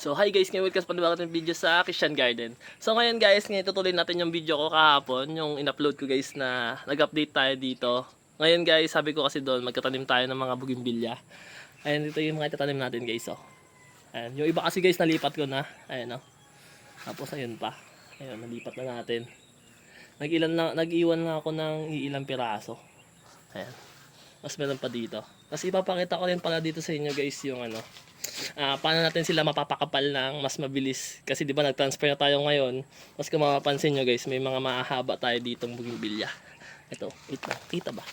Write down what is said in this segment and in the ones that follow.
So hi guys, ngayon welcome sa panibago natin video sa Christian Garden. So ngayon guys, ngayon tutuloy natin yung video ko kahapon, yung in-upload ko guys na nag-update tayo dito. Ngayon guys, sabi ko kasi doon, magtatanim tayo ng mga bugimbilya. Ayan, dito yung mga itatanim natin guys, oh. Ayan, yung iba kasi guys, nalipat ko na. Ayan, oh. Tapos ayun pa. Ayun, nalipat na natin. Nag-ilan na, nag-iwan na ako ng iilang piraso. Ayan. Mas meron pa dito. Kasi ipapakita ko rin pala dito sa inyo guys yung ano, ah paano natin sila mapapakapal ng mas mabilis. Kasi di ba nag-transfer na tayo ngayon. Tapos kung mapapansin nyo guys, may mga mahahaba tayo ditong bugimbilya. Ito, ito, kita ba?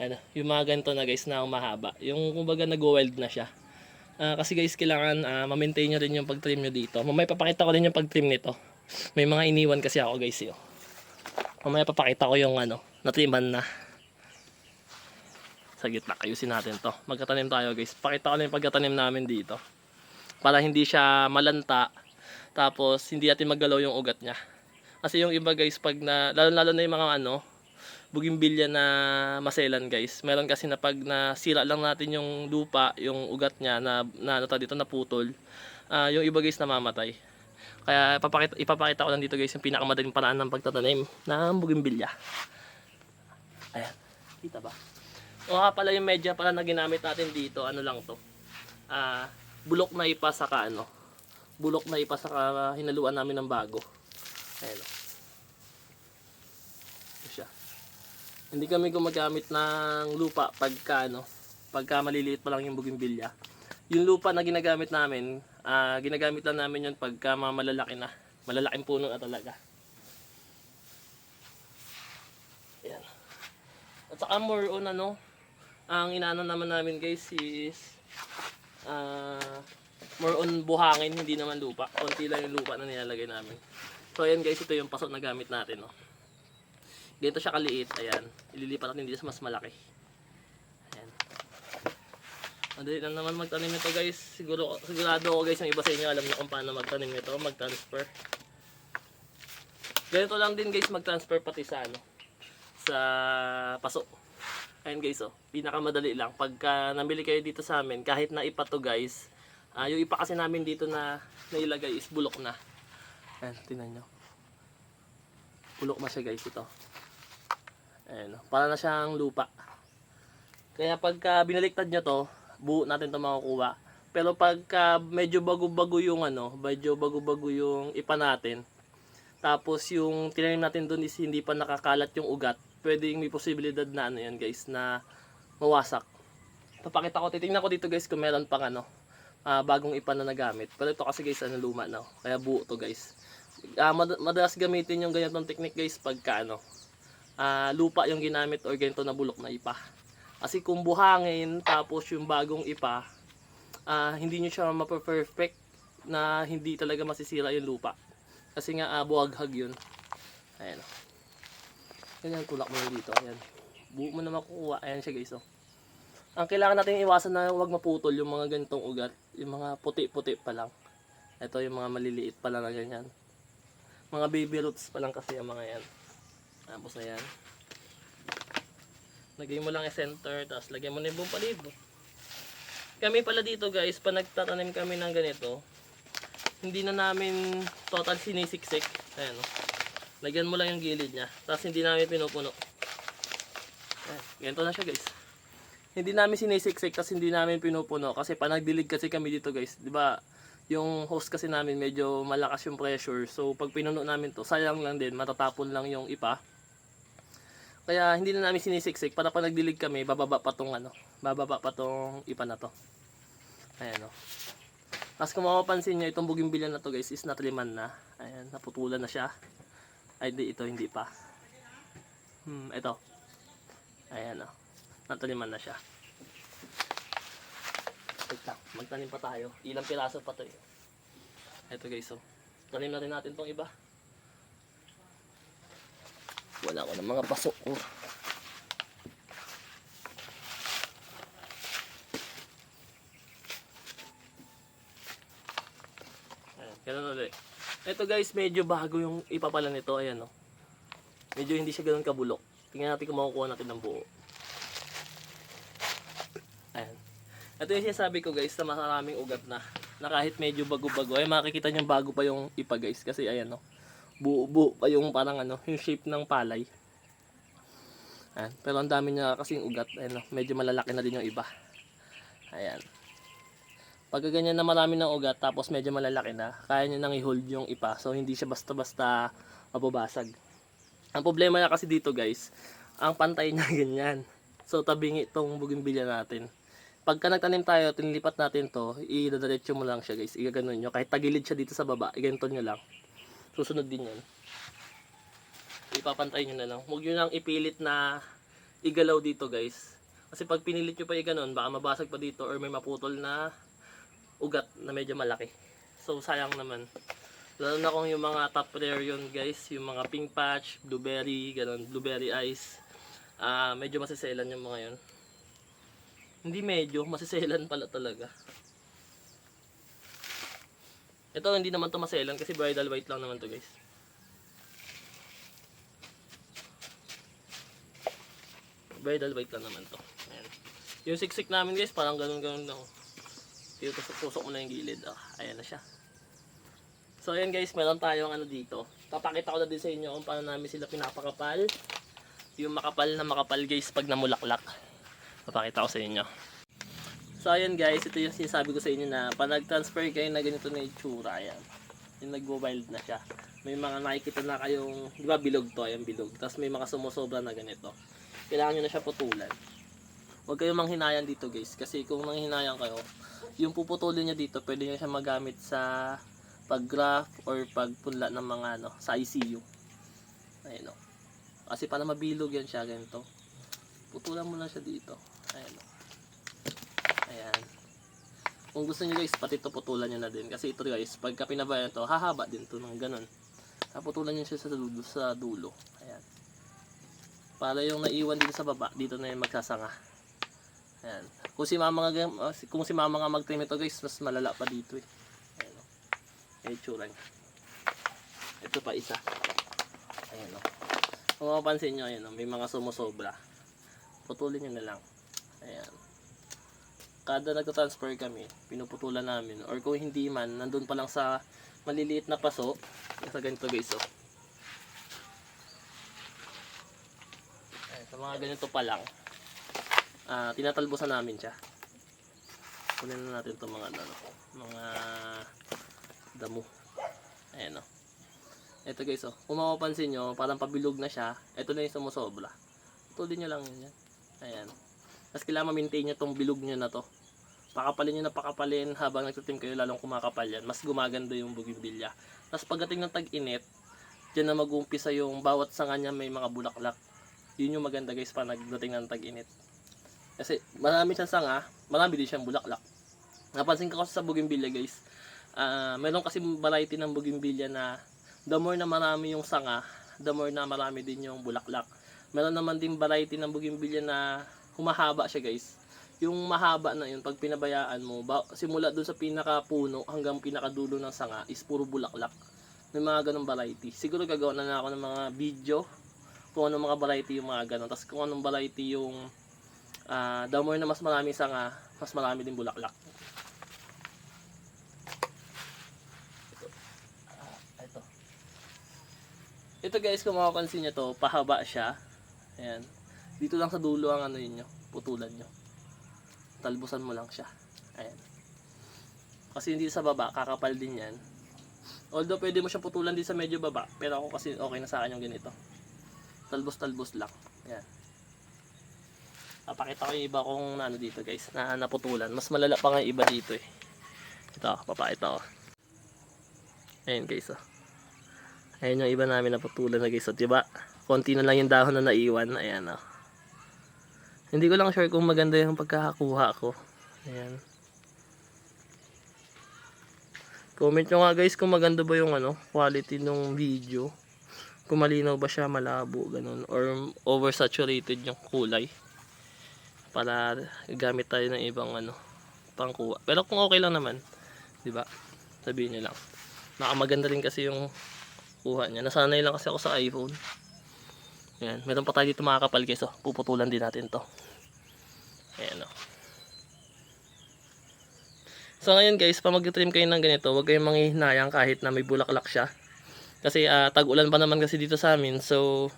Ano, yung mga ganito na guys na mahaba. Yung kumbaga nag-wild na siya. Ah, kasi guys, kailangan ah, ma-maintain nyo rin yung pag-trim nyo dito. Mamaya papakita ko rin yung pag-trim nito. May mga iniwan kasi ako guys yun. Mamaya papakita ko yung ano, natriman na. Sa gitna, ayusin natin to. Magkatanim tayo guys. Pakita ko lang yung pagkatanim namin dito. Para hindi siya malanta. Tapos hindi natin magalaw yung ugat niya. Kasi yung iba guys, pag na, lalo lalo na yung mga ano, bugimbilya na maselan guys. Meron kasi na pag nasira lang natin yung lupa, yung ugat niya na, na ano dito, naputol. ah yung iba guys namamatay. Kaya ipapakita, ipapakita ko lang dito guys yung pinakamadaling paraan ng pagtatanim ng bugimbilya. Ayan. Kita ba? O nga pala yung media pala na ginamit natin dito, ano lang to. Ah, bulok na ipa saka ano. Bulok na ipa saka hinaluan namin ng bago. Ayan. Ito siya. Hindi kami gumagamit ng lupa pagka ano, pagka maliliit pa lang yung bugimbilya. Yung lupa na ginagamit namin, ah, ginagamit lang namin yun pagka mga malalaki na. Malalaking puno na talaga. Ayan. At saka more on ano, ang inaano naman namin guys is ah more on buhangin, hindi naman lupa. Konti lang yung lupa na nilalagay namin. So ayan guys, ito yung pasok na gamit natin. No? Ganito siya kaliit, ayan. Ililipat natin dito sa mas malaki. Ayan. Madali lang naman magtanim ito guys. Siguro, sigurado ako guys, yung iba sa inyo alam na kung paano magtanim ito, mag-transfer. Ganito lang din guys, mag-transfer pati sa ano, sa paso. Ayun guys, oh, pinakamadali lang. Pagka namili kayo dito sa amin, kahit na ipa to guys, ah, yung ipa kasi namin dito na nailagay is bulok na. Ayan, tingnan nyo. Bulok na siya guys ito. Ayan, oh, para na siyang lupa. Kaya pagka binaliktad nyo to, buo natin to makukuha. Pero pagka medyo bago-bago yung ano, medyo bago-bago yung ipa natin, tapos yung tinanim natin doon is hindi pa nakakalat yung ugat, pwedeng may posibilidad na ano yan guys, na mawasak. Papakita ko, titingnan ko dito guys kung meron pang ano, ah, bagong ipa na nagamit. Pero ito kasi guys, ano luma na, kaya buo to guys. Ah, mad- madalas gamitin yung ganitong technique guys pagka ano, ah, lupa yung ginamit or ganito na bulok na ipa. Kasi kung buhangin tapos yung bagong ipa, ah, hindi nyo siya mape-perfect na hindi talaga masisira yung lupa. Kasi nga uh, buhaghag yun. Ayan o. Ganyan, tulak mo yun dito. Ayan. Buo mo na makukuha. Ayan siya guys o. Ang kailangan natin iwasan na huwag maputol yung mga ganitong ugat. Yung mga puti-puti pa lang. Ito yung mga maliliit pa lang na ganyan. Mga baby roots pa lang kasi yung mga yan. Tapos na yan. Lagay mo lang i-center, tapos lagyan mo na yung buong palibot. Kami pala dito guys, pa nagtatanim kami ng ganito, hindi na namin total sinisiksik. Ayan o. Lagyan mo lang yung gilid niya. Tapos hindi namin pinupuno. Ayan. Ganito na siya guys. Hindi namin sinisiksik tapos hindi namin pinupuno. Kasi pa nagdilig kasi kami dito guys. ba Yung host kasi namin medyo malakas yung pressure. So pag pinuno namin to, sayang lang din. Matatapon lang yung ipa. Kaya hindi na namin sinisiksik. Para pa nagdilig kami, bababa pa tong ano. Bababa pa tong ipa na to. Ayan o. Tapos kung mapapansin nyo, itong bugimbilya na to guys is natriman na. Ayan, naputulan na siya. Ay, di, ito hindi pa. Hmm, ito. Ayan o. Natriman na siya. Wait lang, magtanim pa tayo. Ilang piraso pa to eh. Ito guys, oh. Tanim natin natin tong iba. Wala ko ng mga pasok ko. Ayan, ganun ulit. Ito guys, medyo bago yung ipapala nito. Ayan o. Medyo hindi siya ganun kabulok. Tingnan natin kung makukuha natin ng buo. Ayan. Ito yung sinasabi ko guys na maraming ugat na. na kahit medyo bago-bago ay makikita niyo bago pa yung ipa guys kasi ayan no. Buo-buo pa yung parang ano, yung shape ng palay. Ayan. Pero ang dami niya kasing ugat, ayan no, medyo malalaki na din yung iba. Ayan. Pag ganyan na marami ng ugat tapos medyo malalaki na, kaya niya nang i-hold yung ipa. So hindi siya basta-basta mababasag. Ang problema na kasi dito guys, ang pantay niya ganyan. So tabingi itong bougainvillea natin. Pagka nagtanim tayo, tinilipat natin to, idadiretso mo lang siya guys. Igaganon nyo. Kahit tagilid siya dito sa baba, iganto nyo lang. Susunod din yan. Ipapantay nyo na lang. Huwag nyo lang ipilit na igalaw dito guys. Kasi pag pinilit nyo pa iganon, baka mabasag pa dito or may maputol na ugat na medyo malaki. So sayang naman. Lalo na kung yung mga top rare yun guys, yung mga pink patch, blueberry, ganon, blueberry ice. Ah, medyo masiselan yung mga yun. Hindi medyo, masiselan pala talaga. Ito hindi naman to maselan kasi bridal white lang naman to guys. Bridal white lang naman to. Ayan. Yung siksik namin guys, parang ganun-ganun lang. Dito tusok mo na yung gilid. Ah, ayan na siya. So ayan guys, meron tayong ano dito. Papakita ko na din sa inyo kung paano namin sila pinapakapal. Yung makapal na makapal guys pag namulaklak. Papakita ko sa inyo. So ayan guys, ito yung sinasabi ko sa inyo na pag nag-transfer kayo na ganito na itsura, ayan. Yung nagwo-wild na siya. May mga nakikita na kayong, di ba bilog to, ayan bilog. Tapos may mga sumusobra na ganito. Kailangan nyo na siya putulan. Huwag kayong manghinayan dito guys. Kasi kung manghinayan kayo, yung puputulin nyo dito, pwede nyo siya magamit sa pag-graph or pagpunla ng mga ano, sa ICU. Ayan o. Kasi para mabilog yan siya, ganito. Putulan mo lang siya dito. Ayan o. Ayan. Kung gusto niyo guys, pati ito putulan nyo na din. Kasi ito guys, pagka pinabayan to, hahaba din to ng ganun. Putulan nyo siya sa dulo. Sa dulo. Ayan. Para yung naiwan dito sa baba, dito na yung magsasanga. Ayan. Kung si mama nga, kung si mama nga mag-trim ito guys, mas malala pa dito eh. Ayan o. Ayan tsura niya. Ito pa isa. Ayan o. Kung mapapansin nyo, ayan o, may mga sumusobra. Putulin nyo na lang. Ayan. Kada nagta-transfer kami, pinuputulan namin. Or kung hindi man, nandun pa lang sa maliliit na paso. Sa ganito guys o. Ayan, sa mga ganito pa lang. Ah, tinatalbosan namin siya. Kunin na natin itong mga ano, mga damo. Ayan o. Ito guys oh, kung mapapansin nyo, parang pabilog na siya. Ito na yung sumusobra. Tulin nyo lang yan. Ayan. Tapos kailangan ma-maintain nyo tong bilog nyo na to. Pakapalin nyo na pakapalin habang nagtutim kayo lalong kumakapal yan. Mas gumaganda yung bougainvillea. Tapos pagdating ng tag-init, dyan na mag-uumpisa yung bawat sanga niya may mga bulaklak. Yun yung maganda guys pa nagdating ng tag-init. Kasi marami siyang sanga, marami din siyang bulaklak. Napansin ko kasi sa bougainvillea guys, ah meron kasi variety ng bougainvillea na the more na marami yung sanga, the more na marami din yung bulaklak. Meron naman din variety ng bougainvillea na humahaba siya guys. Yung mahaba na yun, pag pinabayaan mo, simula dun sa pinaka-puno hanggang pinakadulo ng sanga is puro bulaklak. May mga ganong variety. Siguro gagawa na, na ako ng mga video kung anong mga variety yung mga ganon. Tapos kung anong variety yung ah the more na mas marami sanga, mas marami din bulaklak. Ah, ito. Ito guys, kung makapansin nyo to, pahaba siya. Ayan. Dito lang sa dulo ang ano yun nyo, putulan nyo. Talbusan mo lang siya. Ayan. Kasi hindi sa baba, kakapal din yan. Although pwede mo siya putulan din sa medyo baba, pero ako kasi okay na sa akin yung ganito. Talbos-talbos lang. Ayan. Papakita ko yung iba kong ano dito guys, na naputulan. Mas malala pa nga iba dito eh. Ito, papakita ko. Ayan guys oh. Ayan yung iba namin naputulan na guys. So, diba? Konti na lang yung dahon na naiwan. Ayan oh. Hindi ko lang sure kung maganda yung pagkakakuha ko. Ayan. Comment nyo nga guys kung maganda ba yung ano, quality ng video. Kung malinaw ba siya, malabo, ganun. Or oversaturated yung kulay. Para gamit tayo ng ibang ano, pangkuha. Pero kung okay lang naman, di ba? Sabihin nyo lang. Nakamaganda rin kasi yung kuha niya. Nasanay lang kasi ako sa iPhone. Ayan, meron pa tayo dito mga kapal guys. Oh. Puputulan din natin to. Ayan oh. So ngayon guys, pag mag-trim kayo ng ganito, huwag kayong manghihinayang kahit na may bulaklak siya. Kasi ah, tag-ulan pa naman kasi dito sa amin. So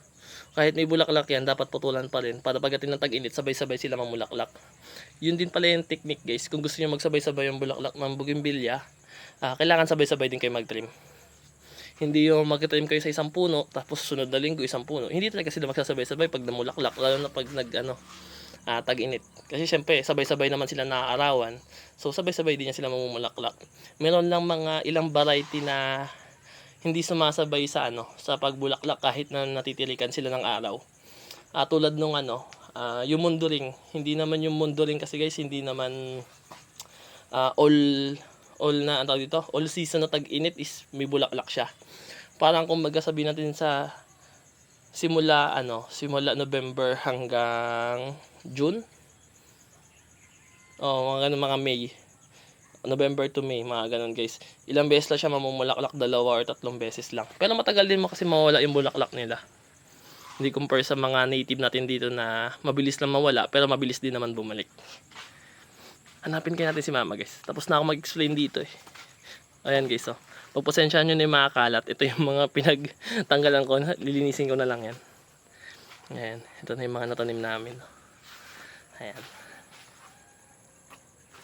kahit may bulaklak yan, dapat putulan pa rin. Para pagdating ng tag-init, sabay-sabay sila mamulaklak. Yun din pala yung technique guys. Kung gusto niyo magsabay-sabay yung bulaklak ng bougainvillea, ah, kailangan sabay-sabay din kayo mag-trim. Hindi yung mag-trim kayo sa isang puno, tapos sunod na linggo isang puno. Hindi talaga sila magsasabay-sabay pag namulaklak, lalo na pag nag, ano, ah, tag-init. Kasi syempre, sabay-sabay naman sila naaarawan. So, sabay-sabay din yan sila mamumulaklak. Meron lang mga ilang variety na hindi sumasabay sa ano, sa pagbulaklak kahit na natitilikan sila ng araw. Ah, tulad nung ano, ah, yung munduring. Hindi naman yung munduring kasi guys, hindi naman ah, all all na tawag dito, all season na tag-init is may bulaklak siya. Parang kung sabihin natin sa simula ano, simula November hanggang June. Oh, mga ganun mga May. November to May, mga ganun guys. Ilang beses lang siya mamumulaklak, dalawa or tatlong beses lang. Pero matagal din mo kasi mawala yung bulaklak nila. Hindi compare sa mga native natin dito na mabilis lang mawala, pero mabilis din naman bumalik. Hanapin kaya natin si mama guys. Tapos na ako mag-explain dito eh. Ayan guys oh. Pagpasensyahan nyo na yung mga kalat. Ito yung mga pinagtanggalan ko. Lilinisin ko na lang yan. Ayan. Ito na yung mga natanim namin. Ayan.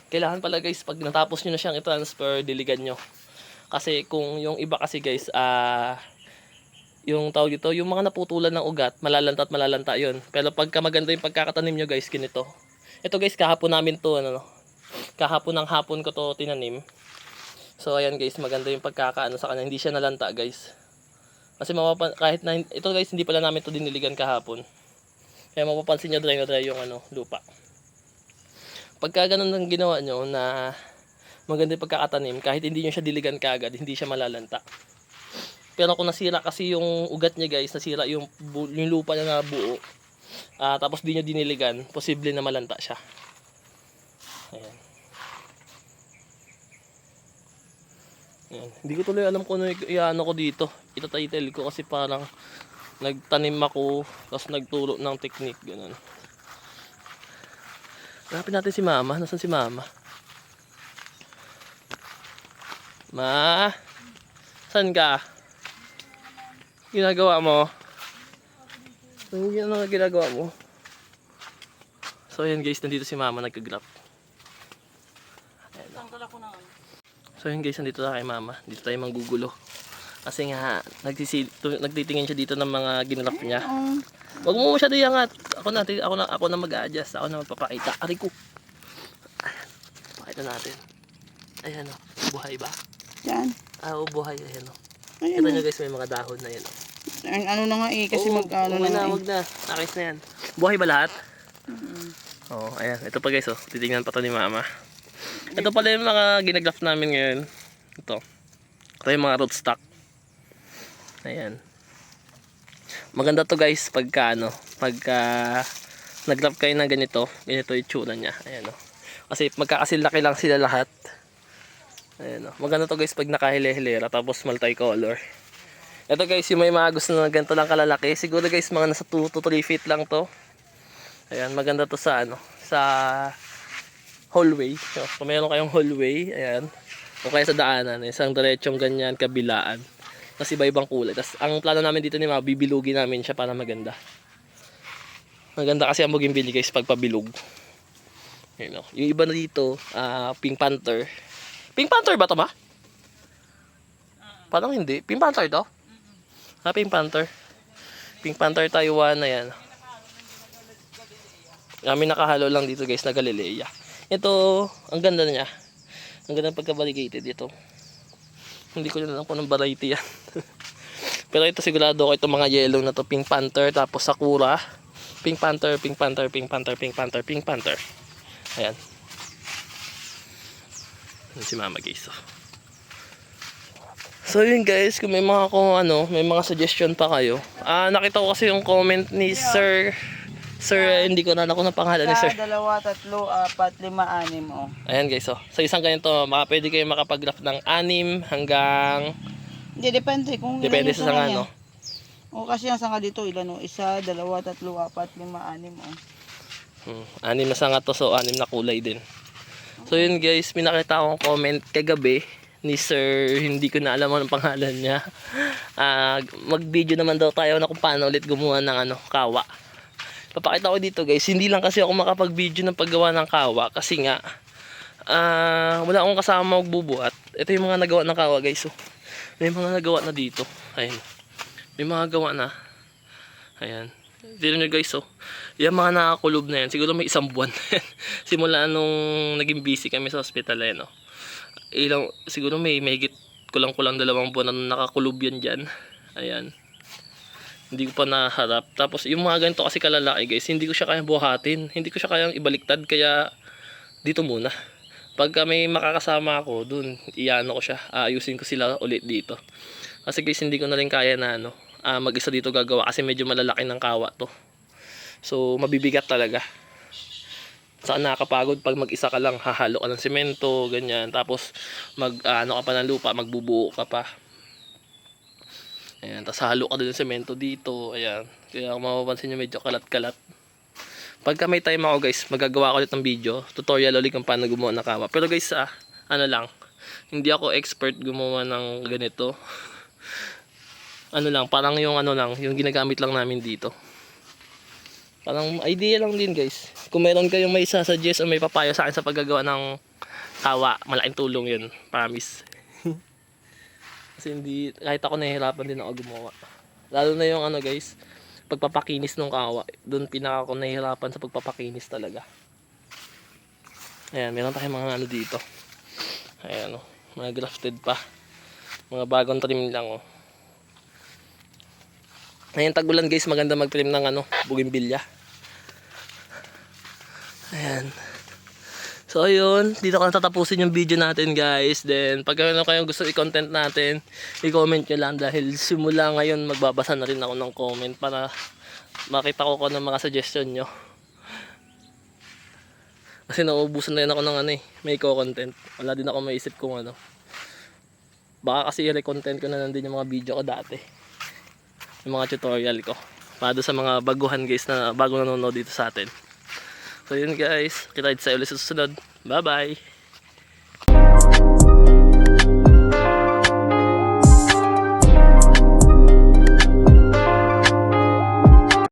Kailangan pala guys, pag natapos nyo na siyang i-transfer, diligan nyo. Kasi kung yung iba kasi guys, ah... yung tawag ito, yung mga naputulan ng ugat, malalanta at malalanta yon. Pero pagka maganda yung pagkakatanim nyo guys, ganito. Ito guys, kahapon namin to, ano, no? kahapon ng hapon ko to tinanim. So ayan guys, maganda yung pagkakaano sa kanya. Hindi siya nalanta guys. Kasi mapapan kahit na ito guys, hindi pala namin to diniligan kahapon. Kaya mapapansin niyo dry na dry yung ano, lupa. Pagka ganun ang ginawa nyo na maganda yung pagkakatanim, kahit hindi nyo siya diligan kagad, hindi siya malalanta. Pero kung nasira kasi yung ugat niya guys, nasira yung, yung lupa niya na buo, ah, tapos di nyo diniligan, posible na malanta siya. Ayan. Ayan. Hindi ko tuloy alam kung ano iano ko dito. Itatitle ko kasi parang nagtanim ako, tapos nagturo ng technique, ganun. Hanapin natin si mama. Nasaan si mama? Ma? Saan ka? Ginagawa mo? Ano yan ang ginagawa mo? So ayan guys, nandito si mama ng ano. So yun guys, nandito tayo kay mama. Dito tayo manggugulo. Kasi nga, nagtitingin siya dito ng mga ginrap niya. Um, Wag mo siya diyangat. Ako na, ako na, ako na mag-adjust. Ako na magpapakita. Aray ko. Pakita natin. Ayan o. Buhay ba? yan. Ah, oo, buhay. Ayan o. Ayan Kita na. nyo guys, may mga dahon na yan o. Ang ano na nga eh, kasi Oo, mag ano na nga na, eh. wag na. Nakis na yan. Buhay ba lahat? Oo, ayan. Ito pa guys, oh. Titingnan pa to ni mama. Ito pala yung mga ginagraph namin ngayon. Ito. Ito yung mga rootstock. Ayan. Maganda to guys pagka ano, pagka nag-graph kayo ng ganito, ganito yung tsura niya. Ayan oh. Kasi magkakasilaki lang sila lahat. Ayan oh. Maganda to guys pag nakahile-hilera tapos multicolor. Ito guys, yung may mga gusto na ganito lang kalalaki. Siguro guys, mga nasa 2 to 3 feet lang to. Ayan, maganda to sa ano, sa hallway. So, kung meron kayong hallway, ayan. O kaya sa daanan, isang diretsong ganyan, kabilaan. Tapos iba-ibang kulay. Tapos ang plano namin dito ni mga bibilugin namin siya para maganda. Maganda kasi ang bougainvillea guys pag pabilog. Ayan, o. Yung iba na dito, ah, Pink Panther. Pink Panther ba to ma? Parang hindi. Pink Panther to? Ah, Pink Panther. Pink Panther Taiwan, ayan. Kami nakahalo lang dito guys na Galilea. Ito, ang ganda niya. Ang ganda pagka-variegated ito. Hindi ko na alam kung anong variety yan. Pero ito sigurado ko itong mga yellow na to. Pink Panther, tapos Sakura. Pink Panther, Pink Panther, Pink Panther, Pink Panther, Pink Panther. Ayan. Ayan si Mama guys. oh. So yun guys, kung may mga kung ano, may mga suggestion pa kayo. Ah, nakita ko kasi yung comment ni Sir Sir, eh, hindi ko na kung ang pangalan ni Sir. Sa dalawa, tatlo, apat, lima, anim, oh. Ayan guys, oh. Sa isang ganito, maka, pwede kayo makapag-graph ng anim hanggang Hindi, depende kung depende sa sanga, no? O kasi ang sanga dito, ilan, oh. Isa, dalawa, tatlo, apat, lima, anim, oh. Hmm. Anim na sanga to, so anim na kulay din. So yun guys, pinakita akong comment kagabi ni Sir, hindi ko na alam ang pangalan niya. Ah, mag-video naman daw tayo na kung paano ulit gumawa ng ano, kawa. Papakita ko dito guys, hindi lang kasi ako makapag-video ng paggawa ng kawa kasi nga ah wala akong kasama magbubuhat. Ito yung mga nagawa ng kawa guys. Oh. May mga nagawa na dito. Ayun. May mga gawa na. Ayan. Dito nyo guys, oh. Yung mga nakakulob na yan, siguro may isang buwan. Simula nung naging busy kami sa hospital, eh, no? Ilang, siguro may mahigit kulang-kulang dalawang buwan na nakakulob yan dyan. Ayan. Hindi ko pa naharap. Tapos, yung mga ganito kasi kalalaki, guys, hindi ko siya kayang buhatin. Hindi ko siya kayang ibaliktad, kaya dito muna. Pagka may makakasama ako, dun, iano ko siya. Aayusin ko sila ulit dito. Kasi guys, hindi ko na rin kaya na ano, ah, mag-isa dito gagawa kasi medyo malalaki ng kawa to. So, mabibigat talaga. Saan nakakapagod pag mag-isa ka lang, hahalo ka ng semento, ganyan. Tapos, mag, ah, ano ka pa ng lupa, magbubuo ka pa. Ayan, tapos halo ka din ng semento dito, ayan. Kaya kung mapapansin nyo, medyo kalat-kalat. Pagka may time ako guys, magagawa ko ulit ng video, tutorial ulit kung paano gumawa ng kawa. Pero guys, ah, ano lang, hindi ako expert gumawa ng ganito. ano lang, parang yung ano lang, yung ginagamit lang namin dito. Parang idea lang din guys. Kung meron kayong may sasuggest o may papayo sa akin sa paggagawa ng kawa, malaking tulong yun. Promise. Kasi hindi, kahit ako nahihirapan din ako gumawa. Lalo na yung ano guys, pagpapakinis ng kawa. Doon pinaka ako nahihirapan sa pagpapakinis talaga. Ayan, meron tayong mga ano dito. Ayan o, mga grafted pa. Mga bagong trim lang oh. Ngayon tag-ulan guys, maganda mag-trim ng ano, bougainvillea. Ayan. So ayun, dito ko na tatapusin yung video natin guys. Then pag ano kayong gusto i-content natin, i-comment nyo lang dahil simula ngayon magbabasa na rin ako ng comment para makita ko kung ano mga suggestion nyo. Kasi nauubusan na rin ako ng ano eh, may co-content. Wala din ako maisip kung ano. Baka kasi i-content ko na lang din yung mga video ko dati. Yung mga tutorial ko. Para sa mga baguhan guys na bago nanonood dito sa atin. So yun guys, kita sa ulit sa susunod. Bye bye!